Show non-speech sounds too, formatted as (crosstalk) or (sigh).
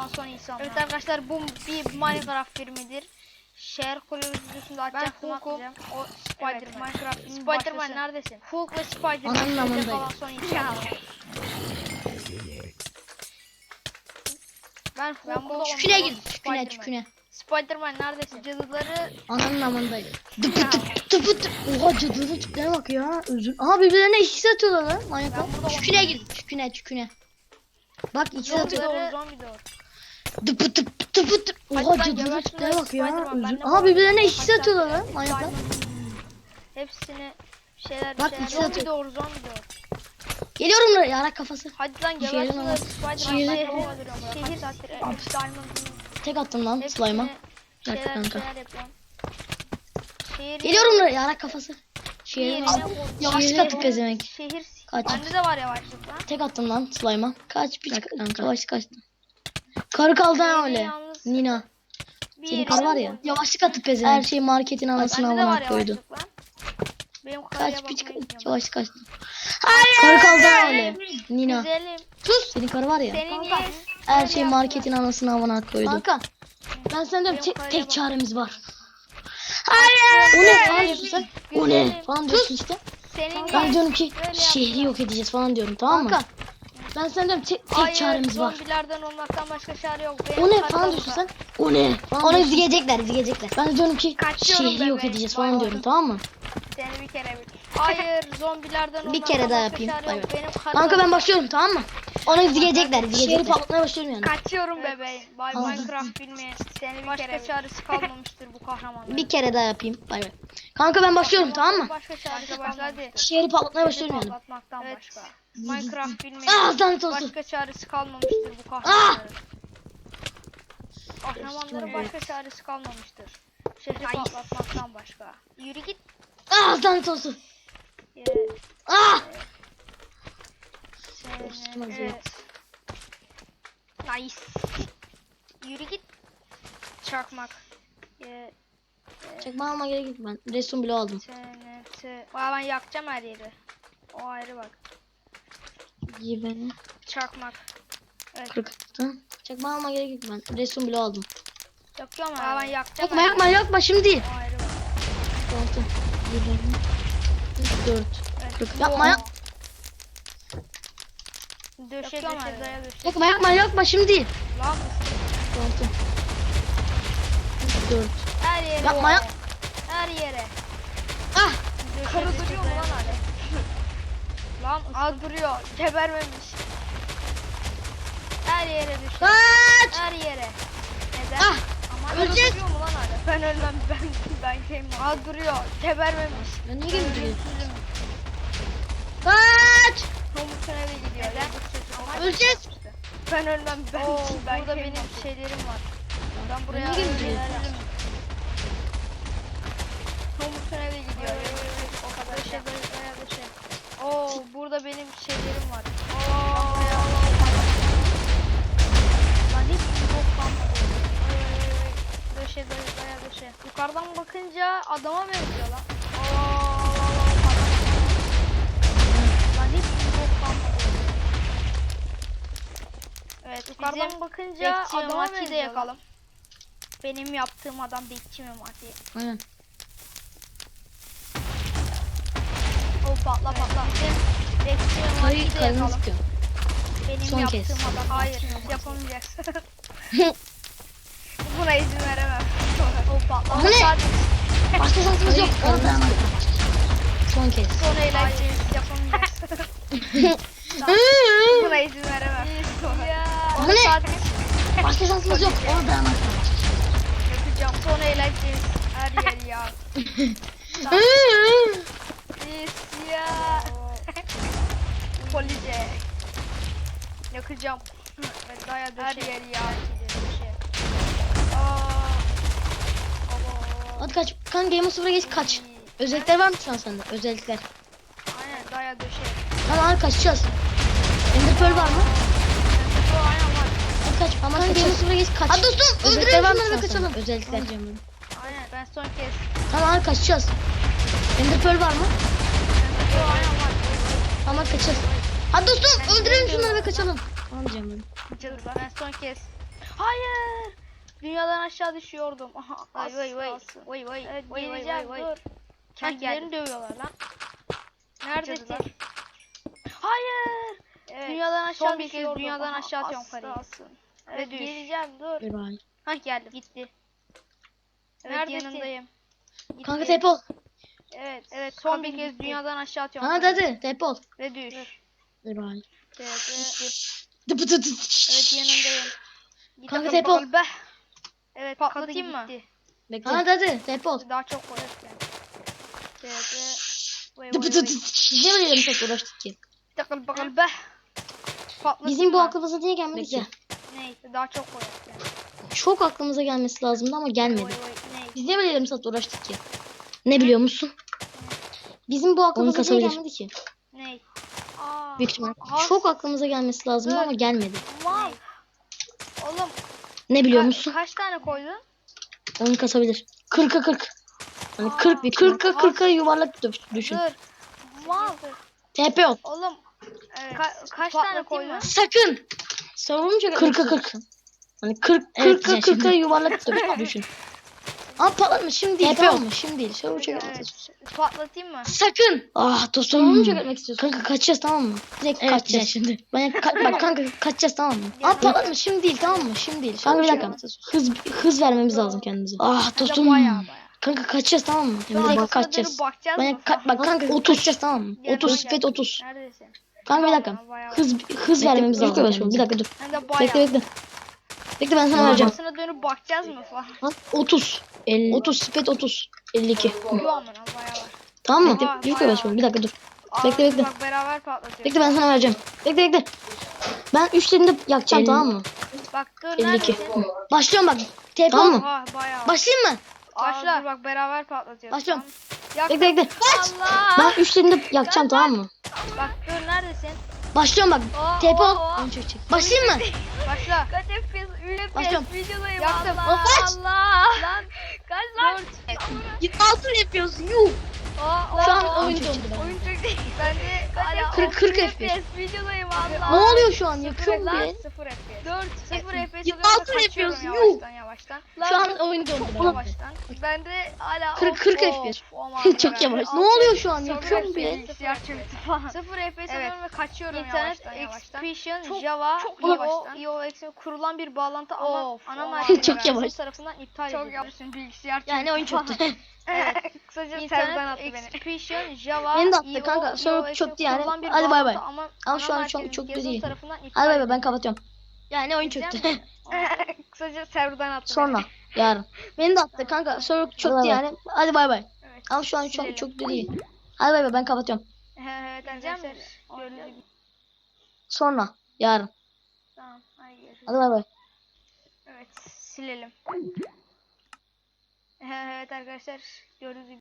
falan son insanlar. Evet arkadaşlar bu bir Minecraft filmidir. Şehir kulübü videosunu ben açacaktım Hulk'um. O Evet, Spider-Man. Minecraft filmin Spider-Man başlasın. neredesin? Hulk ve Spider-Man. Ananın Hulk amındayım. falan son insanlar. Ben Ben burada Çüküne gir. Çüküne Spider-Man. çüküne. Spider-Man neredesin? Cadıları Ananın amındayım. Dıpı tıp tıpı tıp. Oha cadının tiplere bak ya. Özür. Aha birbirlerine ikisi atıyorlar lan. Manyaklar. Ben Çüküne gir. Çüküne çüküne. Bak ikisi atıyor. zombi doğru. Dıpı tıp tıpı tıp. Hadi Oha lan cadının gebersin tiplere lan bak ya. Spider-Man, ben de Aha birbirlerine arada ikisi atıyorlar lan. Manyaklar. Hepsini bir şeyler bir Bak, şeyler. ikisi Zombi atıyor. doğru zombi doğru. Geliyorum buraya yarak kafası. Hadi lan Şehrin gebersin lan anası. Spider-Man. Şehrin- Şehir, şehir saattir. Hepsi Diamond'ın. Tek attım lan Hepsini slime'a. şeyler Dakika kanka. şeyler yapıyorum. Şehir Geliyorum buraya yarak kafası. Şehrin Yerine anası. koy. Yavaşlık Şehir- atıp pezevenk. Şehir. Kaç. Bende de var yavaşlık lan. Tek attım lan slime'a. Kaç bir yavaş kaçtı. Karı kaldı ha öyle. Yalnız Nina. bir Senin karı var ya. Yavaşlık atıp pezevenk. Her şeyi marketin var avına koydu. yavaşlık lan. Benim karıya Kaç bir bakmaya gidiyorum. yavaş kaçtı. Karı kaldı ha öyle. Nina. Güzelim. Sus. Senin karı var ya. Senin niye? Her şeyi marketin anasını avına koydu. Kanka. Ben sana diyorum tek, tek çaremiz var. O ne falan diyorsun sen? O ne falan diyorsun işte. Senin Ben diyorum ki şehri yok edeceğiz falan diyorum tamam mı? Ben sana diyorum tek, tek Hayır, çaremiz var. zombilerden olmaktan başka çare yok. Benim O ne falan diyorsun sen? O ne? Onu izleyecekler, izleyecekler. Ben de diyorum ki Kaçıyorum şehri yok bebeğim, edeceğiz falan bay. diyorum tamam mı? Seni bir kere bir. Hayır zombilerden Bir olmaktan kere daha başka yapayım. çare Bay yok. bay. Benim karım Kanka ben başlıyorum tamam mı? Onu izleyecekler, izleyecekler. Şehri patlatmaya başlıyorum yani. Kaçıyorum bebeğim. Bay Tamam. Minecraft filmi. Seni bir başka çaresi kalmamıştır bu kahramanların. Bir kere daha yapayım. Bay bay. Kanka ben başlıyorum tamam mı? Başka çaresi başla hadi. Şehri patlatmaya başlıyorum yani. Patlatmaktan Evet. başka. Minecraft (laughs) filmi. Ah. Başka çaresi kalmamıştır bu Ah! kahramanların. Kahramanların başka çaresi kalmamıştır. Şehri patlatmaktan başka. Yürü git. Ah lanet olsun. Ee, Ah! evet. Nice. Yürü git. Çakmak. Ee, Çakma alma gerek yok ben. Resim bile aldım. TNT. Aa, ben yakacağım her yeri. O ayrı bak. İyi beni. Çakmak. Evet. Kırık attı. Çakma alma gerek yok ben. Resim bile aldım. Yakıyorum her Aa, ben yakacağım Yakma yakma yakma şimdi ayrı bak. Altı. Yedi. Dört. Evet. Kırk. Yapma yap. Döşe döşe daya döşe. Yakma yakma yakma şimdi. Lan Altı. Dört. her yere. Yapma o. yap. Her yere. Ah! Döşe duruyor mu lan hala? Lan az duruyor. Gebermemiş. Her yere düştü. Kaç! Her yere. Neden? Ah! Ama Öleceğiz. Duruyor mu lan hala? Ben ölmem. Ben ben şeyim Az duruyor. Gebermemiş. Ya niye? Ölümsüzüm. Kaç! Tomuk eve gidiyor. Neden? Öleceğiz. Ben ölmem. Ben, Oo, ben burada benim şeylerim var. Ben buraya niye burada benim şeylerim var. Oo. Lan hiç bok kalmadı. Döşe döşe bayağı döşe. Yukarıdan bakınca adama benziyor lan. Oo. Lan hiç bok kalmadı. Evet yukarıdan Bizim bakınca adama benziyor yakalım. lan. Benim yaptığım adam bekçi Memati. Aynen. O patla patla. De karını yakalım. sıkıyor. Benim Son yaptığım kez. adam. Hayır yapamayacaksın. (laughs) (laughs) (laughs) Buna izin veremem. o patla. Ne? Sadece Başka şansımız yok. Oradan Son kez. Son eğlenceyi yapamayacaksın. Buna izin veremem. ya. Bu ne? Sadece Başka şansımız yok. Oradan yapacağım. Son eğlenceyi her yer ya. Ya. (laughs) Police. Yakacağım. Evet, daya Her yer ya. Aa. Aba. Hadi kaç. Kan Game Thrones'a geç kaç. Özellikler var mı şu an sende? Özellikler. Aynen daya döşe. Tamam hadi kaçacağız. Ender Pearl var mı? Bu aynen var. Hadi kaç. Ama Kan Game Thrones'a geç kaç. Hadi dostum özellikler var mı şu an sende? Özellikler. Aynen ben son kez. Tamam hadi kaçacağız. Ender Pearl var mı? Bu aynen var. Tamam hadi kaçacağız. Hadi dostum öldürelim şunları ve kaçalım. Tamam diyeceğim ben. Cadı ben son kez. Hayır. Dünyadan aşağı düşüyordum. Aha. Vay vay vay. Vay vay. Evet Vay vay geleceğim vay vay. dur. Kendilerini dövüyorlar lan. Neredesin? Cadılar. Hayır. Evet. Dünyadan aşağı Son bir kez dünyadan Aha, aşağı atıyorum asın. Evet, Evet geleceğim dur. Bari. Hah geldim. Gitti. Evet Neredesin? yanındayım. Gitti. Kanka tepe ol. Evet. Evet Son son bir kez gitti. dünyadan aşağı atıyorum. Hadi hadi tepe ol. Ve düş. Evet, gitti. Dıpı dı dı. Evet yanındayım. Gitti Kanka tepe ol. be. Evet patlatayım mı? gitti. Bekle. Hadi hadi tepe ol. Daha çok koy. Evet. ve- Vay Dıpı vay dı vay. dı. Niye böyle yarım saat uğraştık ki? Bakalım bakalım be. Patlatayım Bizim bu mı? aklımıza niye gelmedi ki? Neyse daha çok koy. Yani. Çok aklımıza gelmesi lazımdı ama gelmedi. Biz niye böyle yarım saat uğraştık ki? Ne biliyor musun? Bizim bu aklımıza niye gelmedi ki? Büyük ihtimal. has- Çok aklımıza gelmesi lazımdı Dur. ama gelmedi. Oğlum Ne biliyor musun? kaç tane koydun? Oyun kasabilir. 40'a 40. Hani Aa, 40 bir 40'a has- 40'a yuvarlak düş- düşün. Dur. Mal. TP ol. Oğlum Evet. ka- kaç tane koydun? Sakın. Savununca 40'a 40. Hani 40 40'a 40'a yuvarlak düş- düşün. (laughs) Ama patlatma şimdi değil tamam mı? Şimdi değil. Şöyle uçak Evet. Patlatayım mı? Sakın. Ah dostum. Savununca gitmek istiyorsun. Kanka kaçacağız tamam mı? Direkt Evet, kaçacağız şimdi. Ben ka- bak kanka kaçacağız tamam mı? Ya, Ama patlatma şimdi değil tamam mı? Şimdi değil. Kanka bir dakika. Hız hız vermemiz lazım kendimize. Ah dostum. Kanka kaçacağız tamam mı? Şu Direkt arkasına kaçacağız. Ben ka- bak kanka 30 kaçacağız tamam mı? Gel, 30 gel. fet 30. Neredesin? Kanka bir dakika. Hız hız vermemiz lazım. Bir dakika dur. Bekle bekle. Bekle ben sana vereceğim. Arkasına dönüp bakacağız mı falan? Lan 30. 50. 30 spet 30. 52. Yok amına baya var. Tamam mı? Bayağı, Bekle bayağı. Bir dakika dur. Aa, Bekle, bekle. Bak beraber patlatıyoruz. Bekle ben sana vereceğim. Bekle bekle. Ben 3 elinde yakacağım tamam mı? Bak dur 52. neredesin? Başlıyorum bak. TP tamam mı? Var. Başlayayım mı? Başla. Dur bak beraber patlatıyoruz. Başlıyorum. Tamam. Yak. Bekle bekle. Allah. Ben 3 elinde yakacağım tamam mı? Bak dur neredesin? Başlıyorum bak. Aa, TP ol. Başlayayım mı? Başla. Kaç FPS? 3 FPS Başlıyorum. videodayım Yaktım. Allah Kaç? Allah. Lan kaç lan? 26 yapıyorsun. Yuh. Aa, Şu an oyun dondu ben. Oyun çok değil. Ben de hala 40 40 3 FPS. Videodayım Allah. Ne oluyor şu an? Yakıyorum lan be. 0 FPS. 4 0 FPS 26 alıyorum ve kaçıyorum yapıyorsun, yavaştan yavaştan. Şu an oyun dondu ben. Yavaştan. Ben de hala 40 40 FPS. Çok yavaş. Ne oluyor şu an? Sonra Yakıyorum be. bilgisayar çöktü falan. 0 FPS Evet. alıyorum ve kaçıyorum İnternet yavaştan yavaştan. Expression Çok- Java Çok IO yavaştan. IO eksi kurulan bir bağlantı ama ana merkezi (laughs) Çok yavaş. tarafından iptal çok edildi. yapmışsın bilgisayar çöktü. Yani oyun çöktü. (laughs) Evet. Kısaca İnternet attı beni. Expression Java Beni de attı IO, kanka. IO Server eksi çöktü yani. kurulan bir Hadi bay bay. Ama, şu an çok- çok değil. tarafından iptal Hadi bay bay ben kapatıyorum. Yani oyun çöktü. (laughs) Kısaca serverden attı Sonra yarın. Beni de attı kanka. Server çöktü yani. Hadi bay bay. Evet. Ama şu an çok çok da değil. Hadi bay bay ben kapatıyorum. Evet arkadaşlar. Sonra yarın. Tamam. Hadi görüşürüz. Hadi bay bay. Evet. Silelim. Evet arkadaşlar. Gördüğünüz gibi.